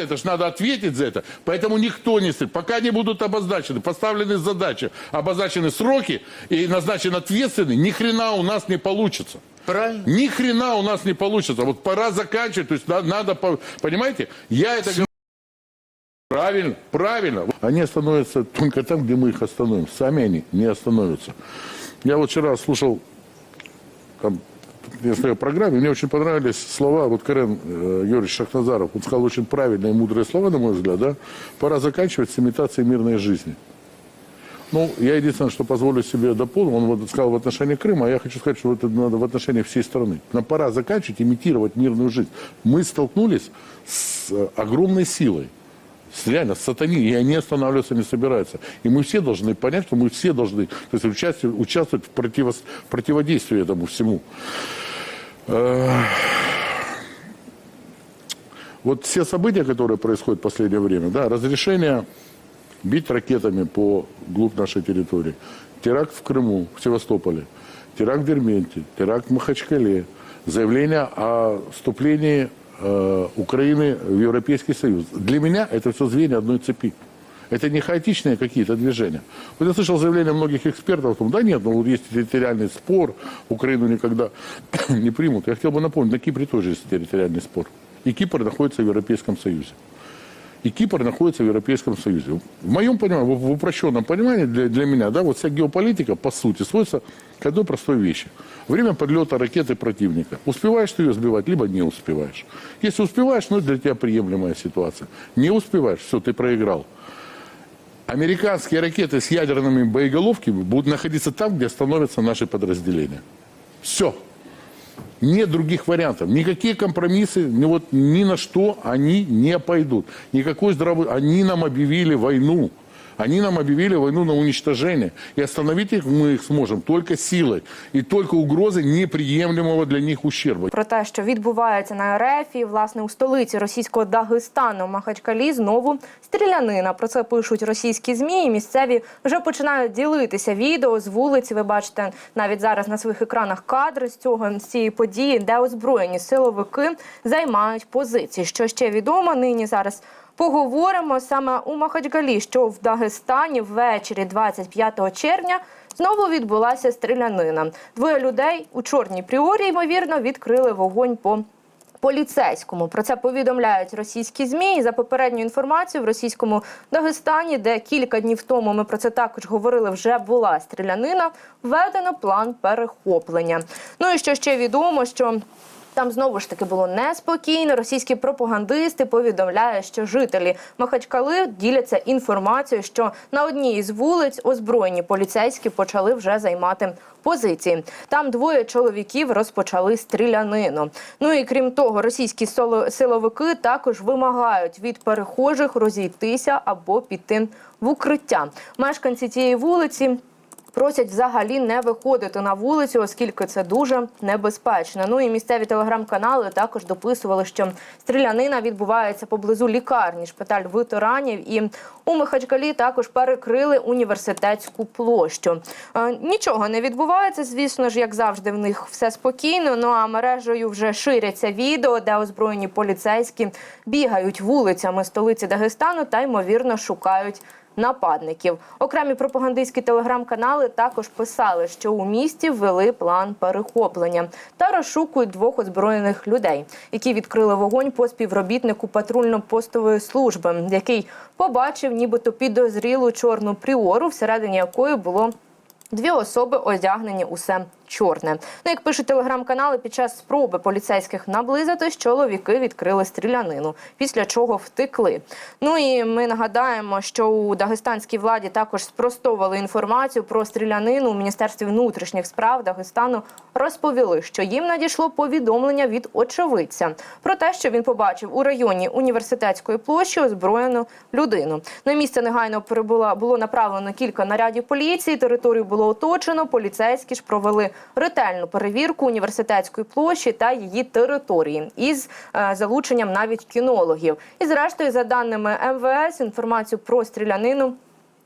виноваты, это ж надо ответить за это. Поэтому никто не стреляет. Пока не будут обозначены, поставлены задачи, обозначены сроки и назначен ответственный, ни хрена у нас не получится. Правильно. Ни хрена у нас не получится. Вот пора заканчивать. То есть на- надо, по- понимаете, я это говорю. Правильно, правильно. Они остановятся только там, где мы их остановим. Сами они не остановятся. Я вот вчера слушал там, я смотрел программе, мне очень понравились слова, вот Карен э, Юрьевич Шахназаров, он сказал очень правильные и мудрые слова, на мой взгляд, да, пора заканчивать с имитацией мирной жизни. Ну, я единственное, что позволю себе дополнить, он вот сказал в отношении Крыма, а я хочу сказать, что это надо в отношении всей страны. Нам пора заканчивать, имитировать мирную жизнь. Мы столкнулись с э, огромной силой, с, Реально, с сатанией, и они останавливаться не собираются. И мы все должны понять, что мы все должны то есть, участвовать, участвовать в, противос- в противодействии этому всему. Вот все события, которые происходят в последнее время, да, разрешение бить ракетами по глубь нашей территории, теракт в Крыму, в Севастополе, теракт в Дерменте, теракт в Махачкале, заявление о вступлении э, Украины в Европейский Союз. Для меня это все звенья одной цепи. Это не хаотичные какие-то движения. Вот я слышал заявления многих экспертов, о том, да нет, ну вот есть территориальный спор, Украину никогда не примут. Я хотел бы напомнить, на Кипре тоже есть территориальный спор. И Кипр находится в Европейском Союзе. И Кипр находится в Европейском Союзе. В моем понимании, в упрощенном понимании для, для меня, да, вот вся геополитика, по сути, сводится к одной простой вещи. Время подлета ракеты противника. Успеваешь ты ее сбивать, либо не успеваешь. Если успеваешь, ну, для тебя приемлемая ситуация. Не успеваешь, все, ты проиграл. Американские ракеты с ядерными боеголовками будут находиться там, где остановятся наши подразделения. Все. Нет других вариантов. Никакие компромиссы, ни, вот, ни на что они не пойдут. Никакой здравый... Они нам объявили войну. Они нам объявили войну на уничтожение. И остановить их мы их сможем только силой. И только угрозой неприемлемого для них ущерба. Про те, що відбувається на РФ, і власне у столиці російського Дагестану Махачкалі знову стрілянина. Про це пишуть російські змі. і Місцеві вже починають ділитися відео з вулиці. Ви бачите навіть зараз на своїх екранах кадри з цього з цієї події, де озброєні силовики займають позиції. Що ще відомо нині зараз. Поговоримо саме у Махачкалі, що в Дагестані ввечері 25 червня знову відбулася стрілянина. Двоє людей у чорній пріорі, ймовірно, відкрили вогонь по поліцейському. Про це повідомляють російські змі. І за попередню інформацію в російському Дагестані, де кілька днів тому ми про це також говорили, вже була стрілянина. Введено план перехоплення. Ну і що ще відомо, що. Там знову ж таки було неспокійно. Російські пропагандисти повідомляють, що жителі Махачкали діляться інформацією, що на одній із вулиць озброєні поліцейські почали вже займати позиції. Там двоє чоловіків розпочали стрілянину. Ну і крім того, російські силовики також вимагають від перехожих розійтися або піти в укриття. Мешканці цієї вулиці. Просять взагалі не виходити на вулицю, оскільки це дуже небезпечно. Ну і місцеві телеграм-канали також дописували, що стрілянина відбувається поблизу лікарні, шпиталь ветеранів. І у Михачкалі також перекрили університетську площу. Е, нічого не відбувається, звісно ж, як завжди, в них все спокійно. Ну а мережею вже ширяться відео, де озброєні поліцейські бігають вулицями столиці Дагестану та ймовірно шукають нападників. Окремі пропагандистські телеграм-канали також писали, що у місті ввели план перехоплення та розшукують двох озброєних людей, які відкрили вогонь по співробітнику патрульно-постової служби, який побачив нібито підозрілу чорну пріору, всередині якої було Дві особи одягнені усе чорне. Ну, як пишуть телеграм-канали, під час спроби поліцейських наблизитись, чоловіки відкрили стрілянину, після чого втекли. Ну і ми нагадаємо, що у дагестанській владі також спростовували інформацію про стрілянину у міністерстві внутрішніх справ Дагестану. Розповіли, що їм надійшло повідомлення від очевидця про те, що він побачив у районі університетської площі озброєну людину. На місце негайно прибула було направлено кілька нарядів поліції. Територію було оточено. Поліцейські ж провели ретельну перевірку університетської площі та її території із е, залученням навіть кінологів. І зрештою, за даними МВС, інформацію про стрілянину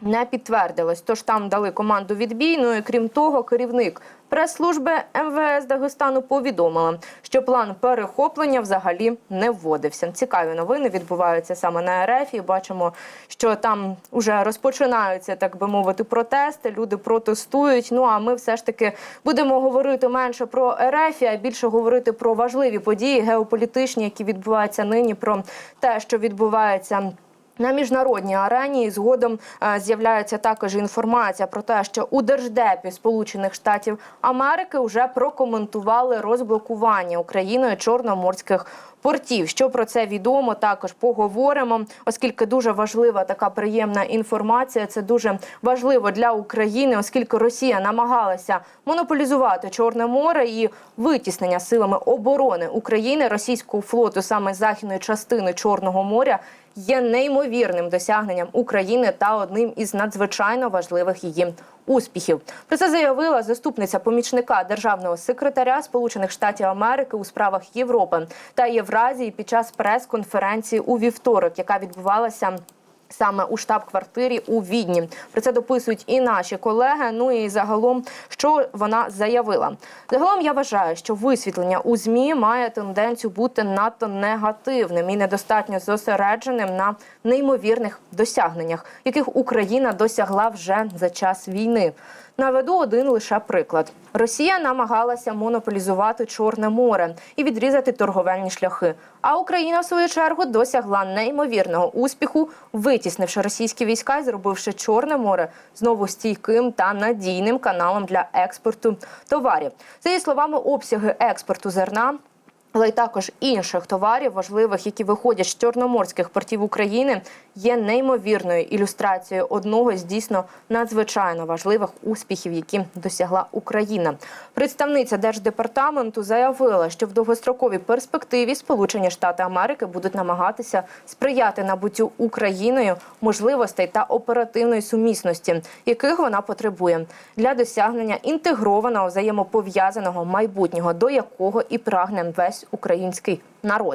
не підтвердилось. Тож там дали команду відбій. Ну і крім того, керівник прес-служби МВС Дагестану повідомила, що план перехоплення взагалі не вводився. Цікаві новини відбуваються саме на РФ. І бачимо, що там вже розпочинаються, так би мовити, протести. Люди протестують. Ну а ми все ж таки будемо говорити менше про РФ, а більше говорити про важливі події геополітичні, які відбуваються нині, про те, що відбувається. На міжнародній арені і згодом е, з'являється також інформація про те, що у держдепі Сполучених Штатів Америки вже прокоментували розблокування Україною чорноморських портів. Що про це відомо, також поговоримо, оскільки дуже важлива така приємна інформація. Це дуже важливо для України, оскільки Росія намагалася монополізувати Чорне море і витіснення силами оборони України російського флоту саме західної частини Чорного моря є неймовірним досягненням України та одним із надзвичайно важливих її успіхів. Про це заявила заступниця помічника державного секретаря Сполучених Штатів Америки у справах Європи та Євразії під час прес-конференції у вівторок, яка відбувалася. Саме у штаб-квартирі у Відні про це дописують і наші колеги. Ну і загалом, що вона заявила. Загалом я вважаю, що висвітлення у змі має тенденцію бути надто негативним і недостатньо зосередженим на неймовірних досягненнях, яких Україна досягла вже за час війни. Наведу один лише приклад: Росія намагалася монополізувати Чорне море і відрізати торговельні шляхи. А Україна, в свою чергу, досягла неймовірного успіху, витіснивши російські війська і зробивши Чорне море знову стійким та надійним каналом для експорту товарів. За її словами, обсяги експорту зерна але й також інших товарів важливих, які виходять з чорноморських портів України, є неймовірною ілюстрацією одного з дійсно надзвичайно важливих успіхів, які досягла Україна. Представниця держдепартаменту заявила, що в довгостроковій перспективі Сполучені Штати Америки будуть намагатися сприяти набуттю Україною можливостей та оперативної сумісності, яких вона потребує для досягнення інтегрованого взаємопов'язаного майбутнього, до якого і прагне весь український народ.